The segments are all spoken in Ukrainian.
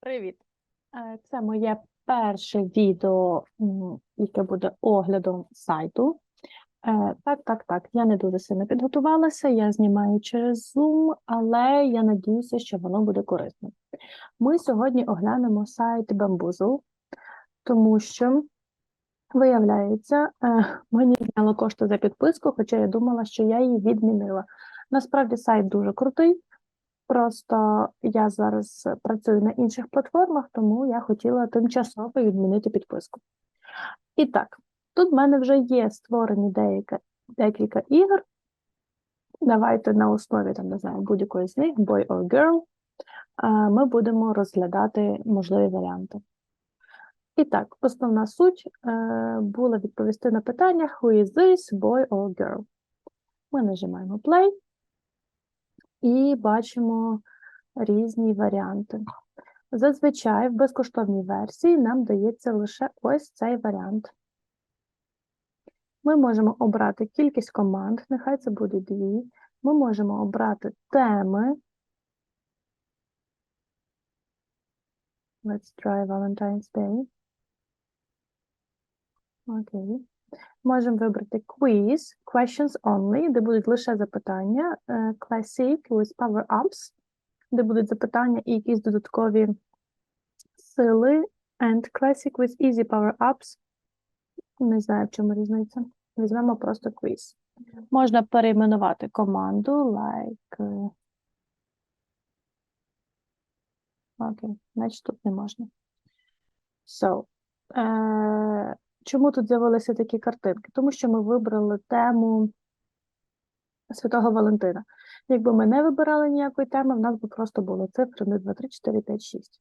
Привіт! Е, Це моє перше відео, яке буде оглядом сайту. Е, Так, так, так. Я не дуже сильно підготувалася, я знімаю через Zoom, але я надіюся, що воно буде корисним. Ми сьогодні оглянемо сайт Bamboozle, тому що, виявляється, е, мені зняло кошти за підписку, хоча я думала, що я її відмінила. Насправді сайт дуже крутий. Просто я зараз працюю на інших платформах, тому я хотіла тимчасово відмінити підписку. І так, тут в мене вже є створені деякі, декілька ігор. Давайте на основі там, не знаю, будь-якої з них, boy or girl, ми будемо розглядати можливі варіанти. І так, основна суть е, була відповісти на питання Who is this, boy or girl? Ми нажимаємо play і бачимо різні варіанти. Зазвичай в безкоштовній версії нам дається лише ось цей варіант. Ми можемо обрати кількість команд, нехай це буде дві. Ми можемо обрати теми. Let's try Valentine's Day. Окей. Можемо вибрати quiz, questions only, де будуть лише запитання, е, classic with power-ups, де будуть запитання і якісь додаткові сили, and classic with easy power-ups. Не знаю, в чому різниця. Візьмемо просто quiz. Можна перейменувати команду, like. е, Окей, значить тут не можна. So, е, чому тут з'явилися такі картинки? Тому що ми вибрали тему Святого Валентина. Якби ми не вибирали ніякої теми, в нас би просто було цифри 1, 2, 3, 4, 5, 6.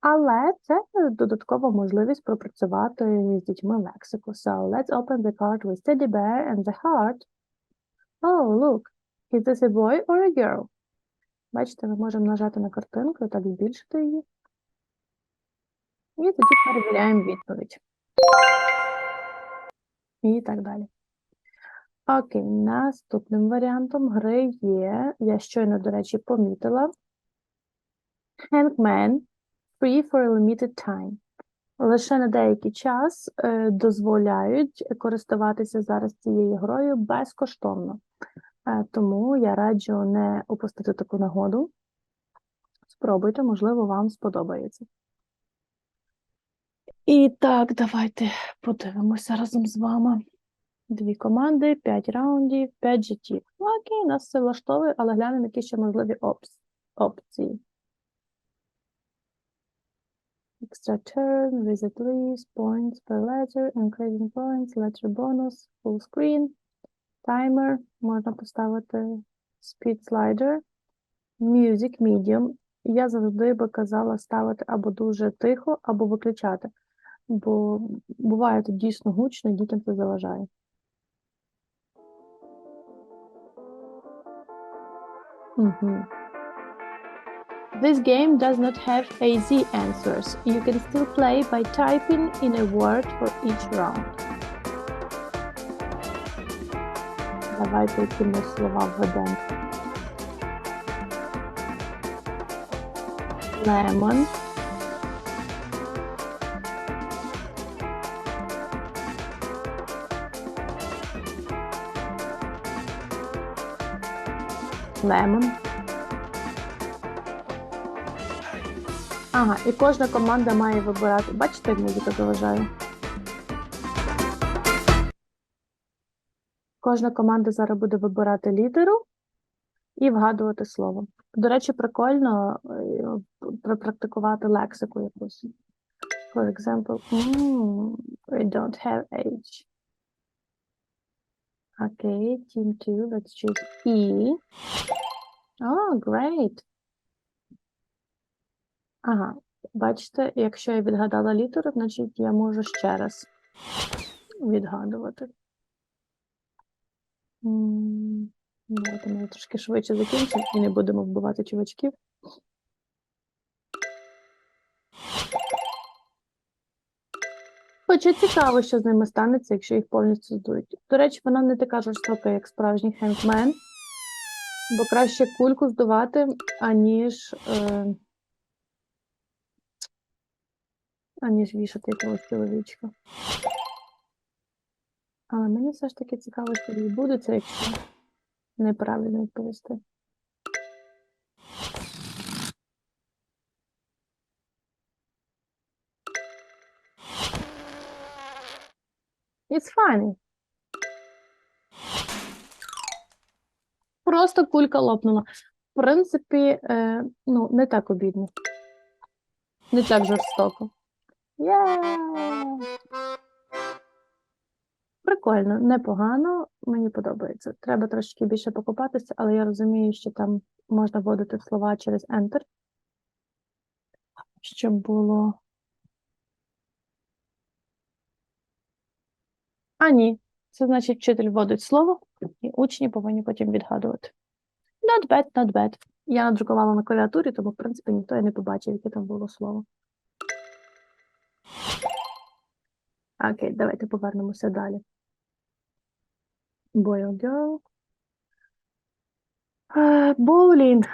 Але це додаткова можливість пропрацювати з дітьми лексику. So, let's open the card with teddy bear and the heart. Oh, look, is this a boy or a girl? Бачите, ми можемо нажати на картинку і так збільшити її. І тоді перевіряємо відповідь. І так далі. Окей, наступним варіантом гри є, я щойно, до речі, помітила. Hangman free for a limited time. Лише на деякий час е, дозволяють користуватися зараз цією грою безкоштовно. Е, тому я раджу не упустити таку нагоду. Спробуйте, можливо, вам сподобається. І так, давайте подивимося разом з вами. Дві команди, п'ять раундів, п'ять життів. Окей, нас все влаштовує, але глянемо, які ще можливі опції. Extra turn, visit list, points per letter, increasing points, letter bonus, full screen, timer, можна поставити speed slider, music medium. Я завжди би казала ставити або дуже тихо, або виключати, бо буває тут дійсно гучно, дітям це заважає. Mhm. This game does not have AZ answers. You can still play by typing in a word for each round. Давайте якимось слова введемо. Lemon. Lemon. Ага, і кожна команда має вибирати. Бачите, як музика заважає? Кожна команда зараз буде вибирати літеру і вгадувати слово. До речі, прикольно е, пропрактикувати лексику якусь. For example, mm, I don't have H. Okay, team two, let's choose E. Oh, great. Ага, бачите, якщо я відгадала літеру, значить я можу ще раз відгадувати. Давайте ми трошки швидше закінчимо і не будемо вбивати чувачків. Хоча цікаво, що з ними станеться, якщо їх повністю здують. До речі, вона не така жорстока, як справжній хендмен, бо краще кульку здувати, аніж е, аніж вішати якогось чоловічка. Але мені все ж таки цікаво, що відбудеться, якщо неправильно відповісти. It's funny. Просто кулька лопнула. В принципі, е, ну, не так обідно. Не так жорстоко. Є! Прикольно, непогано, мені подобається. Треба трошки більше покопатися, але я розумію, що там можна вводити слова через Enter, щоб було. А, ні. Це значить, вчитель вводить слово, і учні повинні потім відгадувати. Not bad, not bad. Я надрукувала на клавіатурі, тому, в принципі, ніхто і не побачив, яке там було слово. Окей, давайте повернемося далі. Boy or girl. Е, Боулінг.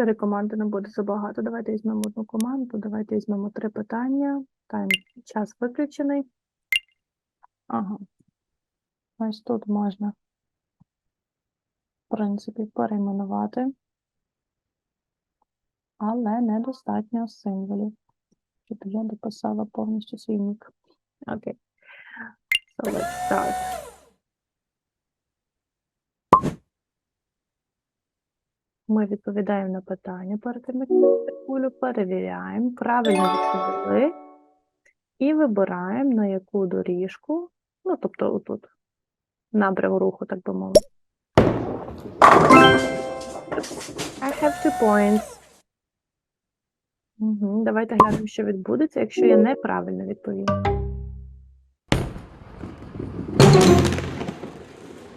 Чотири команди не буде забагато. Давайте візьмемо одну команду, давайте візьмемо три питання. Тайм час виключений. Ага. Ось тут можна, в принципі, перейменувати. Але недостатньо символів, щоб я дописала повністю свій нік. Окей. So let's start. Ми відповідаємо на питання перед тим, як кулю, перевіряємо, правильно відповіли і вибираємо, на яку доріжку, ну, тобто отут, напрям руху, так би мовити. I have two points. Угу. Давайте глянемо, що відбудеться, якщо я неправильно відповім.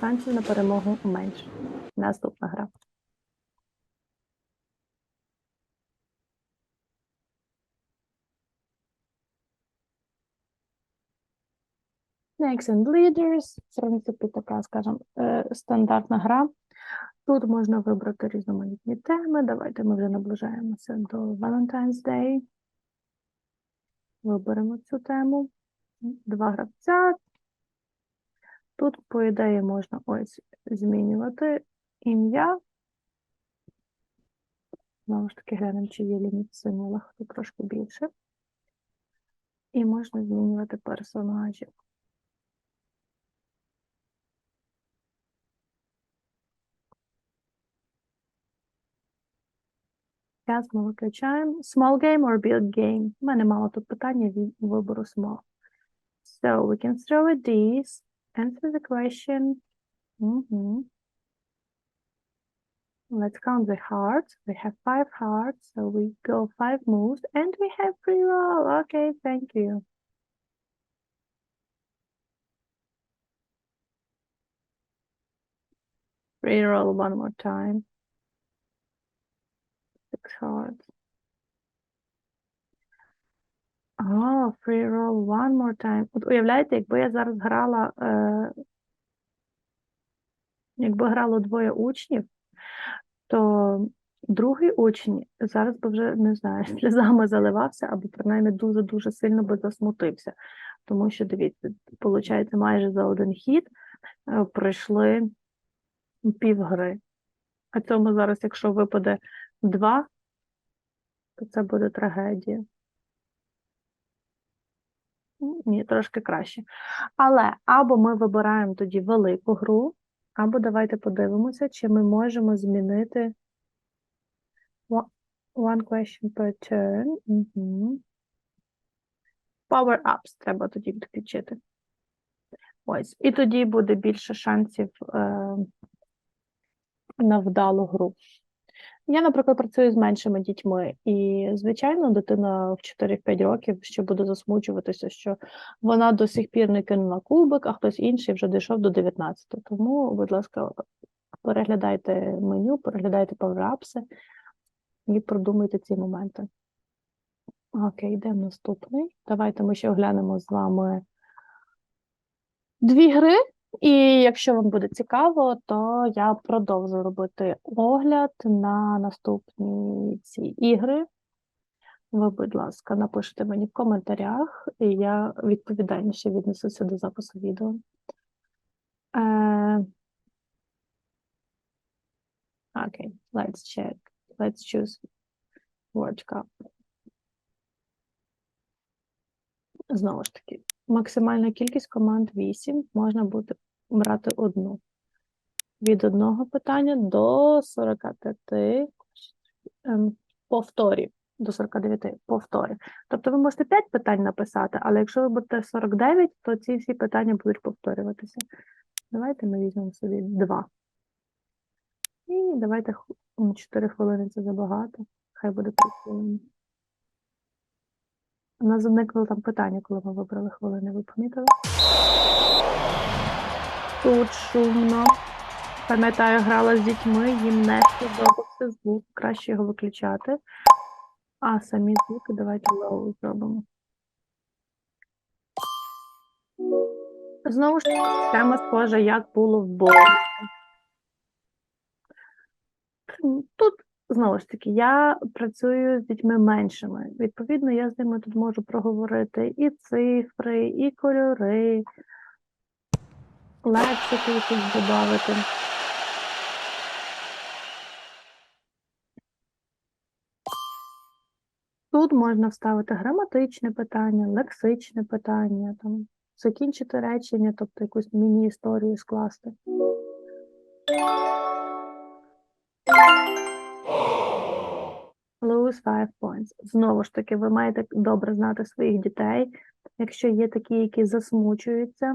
Шансів на перемогу менше. Наступна гра. Snakes and Leaders. В принципі, така, скажімо, е, стандартна гра. Тут можна вибрати різноманітні теми. Давайте ми вже наближаємося до Valentine's Day. Виберемо цю тему. Два гравця. Тут, по ідеї, можна ось змінювати ім'я. Знову ж таки, глянемо, чи є ліміт в символах, тут трошки більше. І можна змінювати персонажів. Час ми виключаємо. Small game or big game? У мене мало тут питання від вибору small. So we can throw a these, answer the question. Мгм. Let's count the hearts. We have five hearts, so we go five moves, and we have free roll. Okay, thank you. Free roll one more time. Hearts. Oh, free roll one more time. От уявляєте, якби я зараз грала, е, якби грало двоє учнів, то другий учень зараз би вже, не знаю, сльозами заливався, або принаймні дуже-дуже сильно би засмутився. Тому що, дивіться, виходить, майже за один хід е, пройшли півгри. А цьому зараз, якщо випаде два, то це буде трагедія. Ні, трошки краще. Але або ми вибираємо тоді велику гру, або давайте подивимося, чи ми можемо змінити One question per turn. Мгм. Power-ups треба тоді відключити. Ось. І тоді буде більше шансів е, на вдалу гру. Я, наприклад, працюю з меншими дітьми, і, звичайно, дитина в 4-5 років ще буде засмучуватися, що вона до сих пір не кинула кубик, а хтось інший вже дійшов до 19. Тому, будь ласка, переглядайте меню, переглядайте паверапси і продумайте ці моменти. Окей, йдемо наступний. Давайте ми ще оглянемо з вами дві гри. І якщо вам буде цікаво, то я продовжу робити огляд на наступні ці ігри. Ви, будь ласка, напишіть мені в коментарях, і я відповідальніше віднесуся до запису відео. Е, Окей, let's check. Let's choose World Cup. Знову ж таки, максимальна кількість команд 8, можна буде брати одну. Від одного питання до 45 ем, повторів. До 49 повторів. Тобто ви можете 5 питань написати, але якщо ви будете 49, то ці всі питання будуть повторюватися. Давайте ми візьмемо собі 2. І давайте 4 хвилини це забагато. Хай буде 3 хвилини. У нас зникли там питання, коли ми вибрали хвилини, ви помітили? Тут шумно. Пам'ятаю, грала з дітьми, їм не сподобався звук, краще його виключати. А самі звуки давайте low зробимо. Знову ж таки, тема схожа, як було в Богу. Тут, знову ж таки, я працюю з дітьми меншими. Відповідно, я з ними тут можу проговорити і цифри, і кольори, лексику якусь додати. Тут можна вставити граматичне питання, лексичне питання, там, закінчити речення, тобто якусь міні-історію скласти. Lose five points. Знову ж таки, ви маєте добре знати своїх дітей. Якщо є такі, які засмучуються,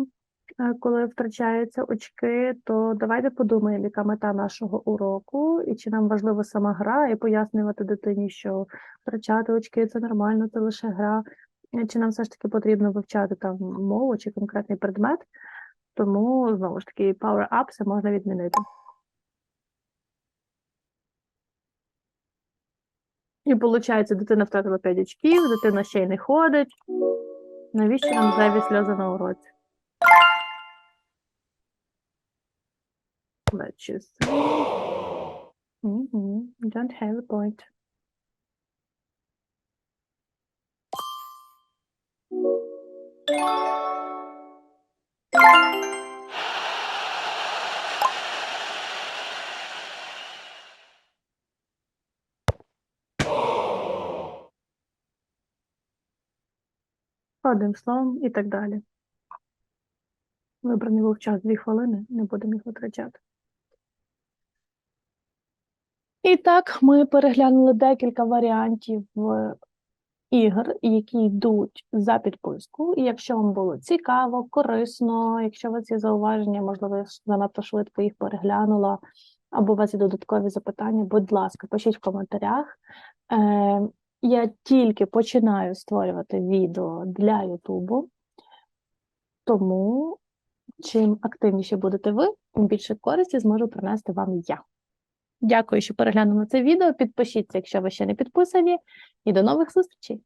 коли втрачаються очки, то давайте подумаємо, яка мета нашого уроку, і чи нам важлива сама гра, і пояснювати дитині, що втрачати очки це нормально, це лише гра. Е, Чи нам все ж таки потрібно вивчати там мову чи конкретний предмет. Тому, знову ж таки, Power Up це можна відмінити. І виходить, дитина втратила 5 очків, дитина ще й не ходить. Навіщо нам зайві сльози на уроці? Let's choose. Mhm, Don't have a point. Одним словом і так далі. Вибраний був час 2 хвилини, не будемо їх витрачати. І так, ми переглянули декілька варіантів е, ігор, які йдуть за підписку. І якщо вам було цікаво, корисно, якщо у вас є зауваження, можливо, я занадто швидко їх переглянула, або у вас є додаткові запитання, будь ласка, пишіть в коментарях. Е, я тільки починаю створювати відео для Ютубу, тому чим активніше будете ви, тим більше користі зможу принести вам я. Дякую, що переглянули це відео. Підпишіться, якщо ви ще не підписані, і до нових зустрічей!